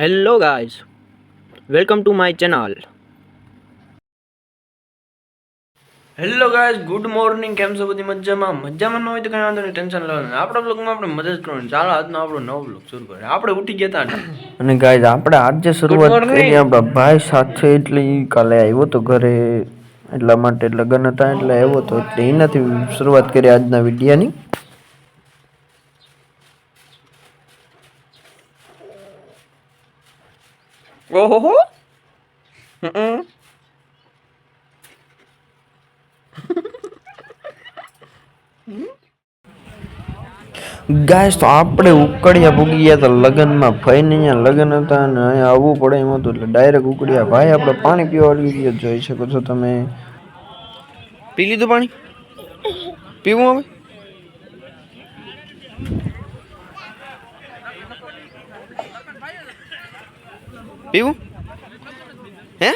Hello guys welcome to my channel hello guys good morning કેમ છો બધી મજામાં? મજામાં ન હોય તો કંઈ વાંધો નહીં ટેન્શન લેવાનું આપણા બ્લોગમાં આપણે મદદ કરવાની ચાલો આજનો આપણો નવો બ્લોગ શરૂ કરીએ. આપણે ઉઠી ગયા હતા અને ગાઈઝ આપણે આજે શરૂઆત. કરી આપણા ભાઈ સાથે. એટલે કાલે આવ્યો તો ઘરે. એટલા માટે લગ્ન હતા એટલે આવ્યો તો. એટલે એનાથી શરૂઆત કરી આજના વિડીયાની. ઓહો. હમ. ગાય તો આપણે ઉકળિયા પૂગી ગયા હતા લગ્નમાં ભાઈને અહીંયા લગ્ન હતા અને અહીંયા આવવું પડે એમ હતું એટલે ડાયરેક્ટ ઉકળિયા ભાઈ આપણે પાણી પીવા આવી ગયા. જોઈ શકો છો તમે. પી લીધું પાણી? પીવું હવે? પીવું? હે?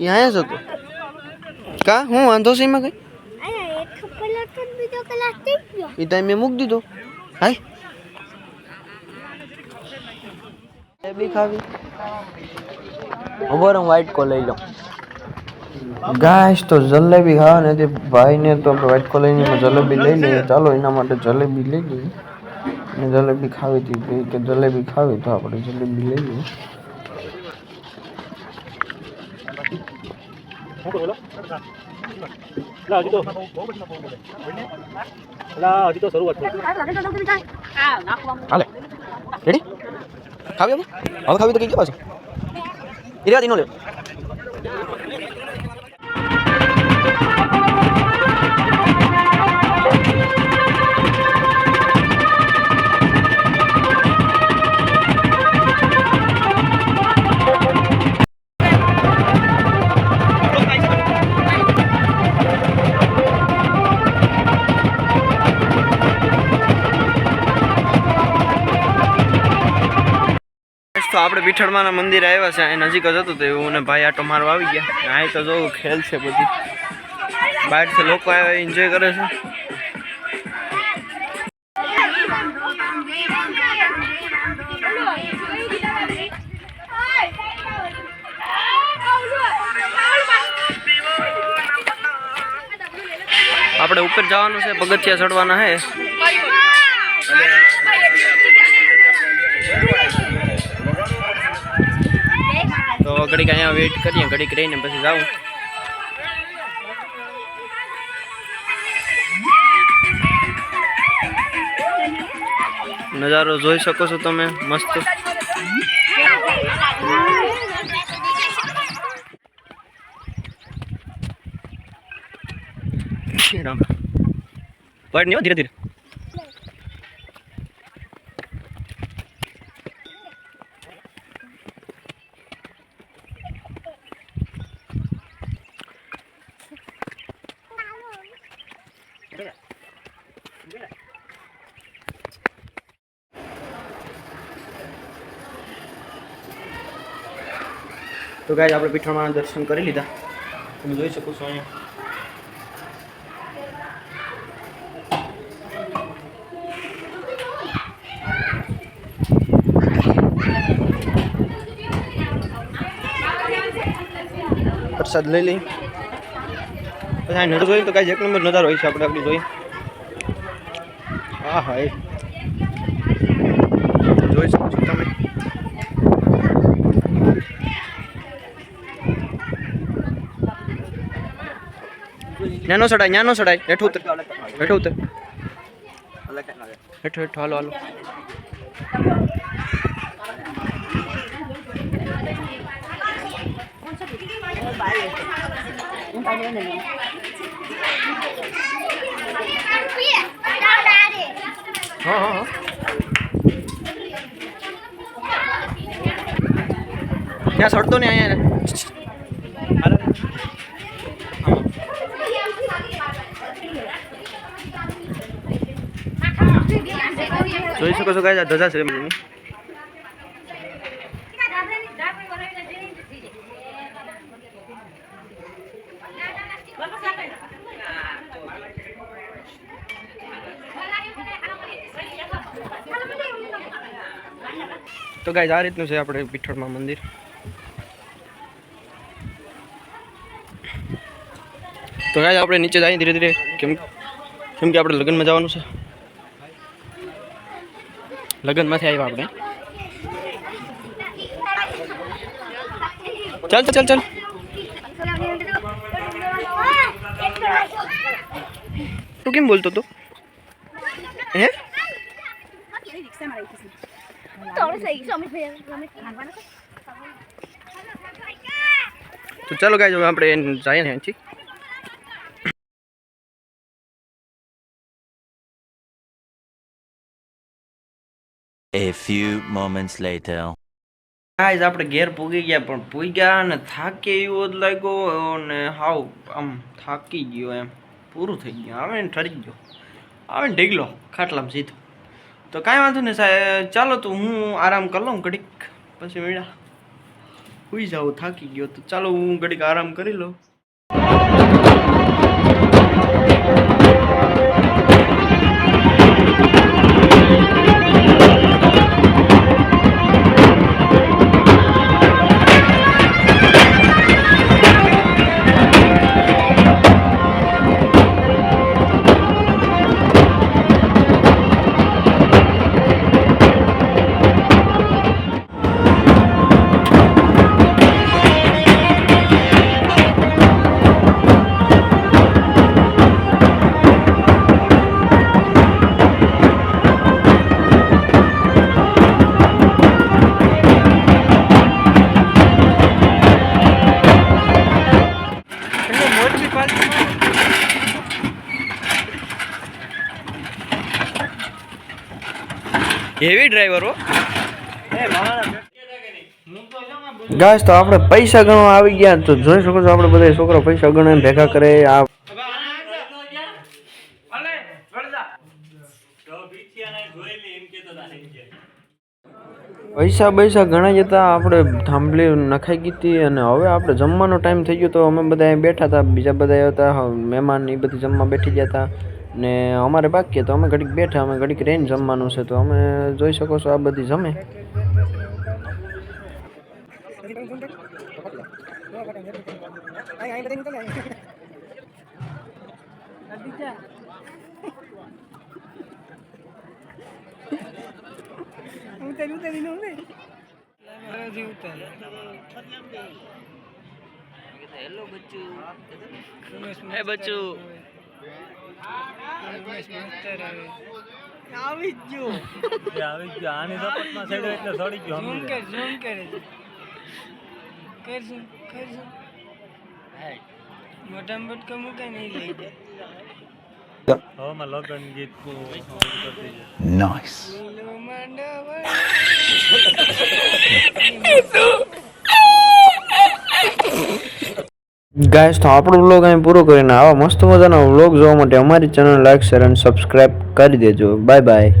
અહીંયા જ હતો કા? હું વાંધો છે એમાં કઈ? એ ટાઈમે મૂકી દીધો. હાય. ખાવી. ઊભો હું વ્હાઈટ કો લઈ લઉં. ગાઈસ, તો જલેબી ખાવા નથી ભાઈને તો આપણે વ્હાઈટ જલેબી લઈ લઈએ. ચાલો, એના માટે જલેબી લઈ લઈએ. જલેબી ખાવી હતી કે જલેબી ખાવી તો આપણે જલેબી લઈ લઈએ. હાલે. રેડી ખાવી હવે ખાવી તો કઈ ગયો એ ઇરાદી નો લે તો આપણે વિઠળમાના મંદિર આવ્યા છે અહીં નજીક જ હતું તો એવું ભાઈ આટો મારવા આવી ગયા અહીં તો જો ખેલ છે બધી બહારથી લોકો આવ્યા એન્જોય કરે છે આપણે ઉપર જવાનું છે પગથિયા ચડવાના છે તો ઘડીક અહીંયા વેઇટ કરીએ, ઘડીક રહીને પછી જાઉં. નજારો જોઈ શકો છો તમે, મસ્ત. પડ નહીં ધીરે ધીરે. તો ગાય આપણે પીઠામાં દર્શન કરી લીધા. તમે જોઈ શકો છો અહીંયા. પ્રસાદ લઈ લઈ પછી આ નજર જોઈએ તો કાંઈ એક નંબર નજારો હોય છે આપણે આપણે જોઈએ. હા હા એ જોઈ શકો છો તમે. ન્યાનો સડાય ન્યાનો સડાય હેઠું ઉતર હેઠું ઉતર હેઠો હેઠો હાલો હાલો હા હા હા ત્યાં સડતો ને અહીંયા જોઈ શકો છો ગાય ધજા છે એમની તો ગાઈઝ આ રીતનું છે આપણે પીઠળમાં મંદિર. તો ગાઈઝ આપણે નીચે જઈએ ધીરે ધીરે. કેમ કેમ કે આપણે લગ્નમાં જવાનું છે. લગ્નમાંથી આવ્યા આપણે ચાલ ચાલ ચાલ તું કેમ બોલતો તો હે તો ચાલો ગાઈઝ હવે આપણે જઈએ ને અહીંથી A few moments later. Guys આપણે ઘેર પૂગી ગયા, પણ પૂગ્યા અને થાકે એવો જ લાગ્યો અને હાવ આમ થાકી ગયો એમ. પૂરું થઈ ગયું. આવે ને ઠરી ગયો. આવે ને ઢીગલો. ખાટલામાં સીધો. તો કાંઈ વાંધો નહીં સાહેબ. ચાલો તો હું આરામ કરી લઉં ઘડીક. પછી મેળા સુઈ જાઉં, થાકી ગયો તો. ચાલો હું ઘડીક આરામ કરી લઉં. હેવી ડ્રાઈવર હો. તો આપણે પૈસા ગણવા આવી ગયા તો જોઈ શકો છો આપણે બધા છોકરો પૈસા ગણે ભેગા કરે આ પૈસા પૈસા ઘણા જતા આપણે થાંભલી નખાઈ ગઈ હતી અને હવે આપણે જમવાનો ટાઈમ થઈ ગયો તો અમે બધા બેઠા હતા, બીજા બધા હતા મહેમાન એ બધી જમવા બેઠી ગયા હતા. ને અમારે બાકી તો અમે ઘડીક બેઠા, અમે ઘડીક રેન જમવાનું છે. તો અમે જોઈ શકો છો આ બધી જમે. હે બચ્ચું. આવી ગયો આવી ગયો આની સપોર્ટમાં ચડ્યો એટલે સડી ગયો ઝૂમ કર ઝૂમ કરે કર ઝૂમ કર ઝૂમ મોટા બટકા મૂકે નહીં લઈ જાય હવામાં લગન ગીત માંડવા ગાઈસ તો આપણો વ્લોગ અહીં પૂરો કરીને આવા. મસ્ત મજાનો વ્લોગ જોવા માટે અમારી ચેનલ લાઈક શેર અને સબસ્ક્રાઈબ કરી દેજો. Bye bye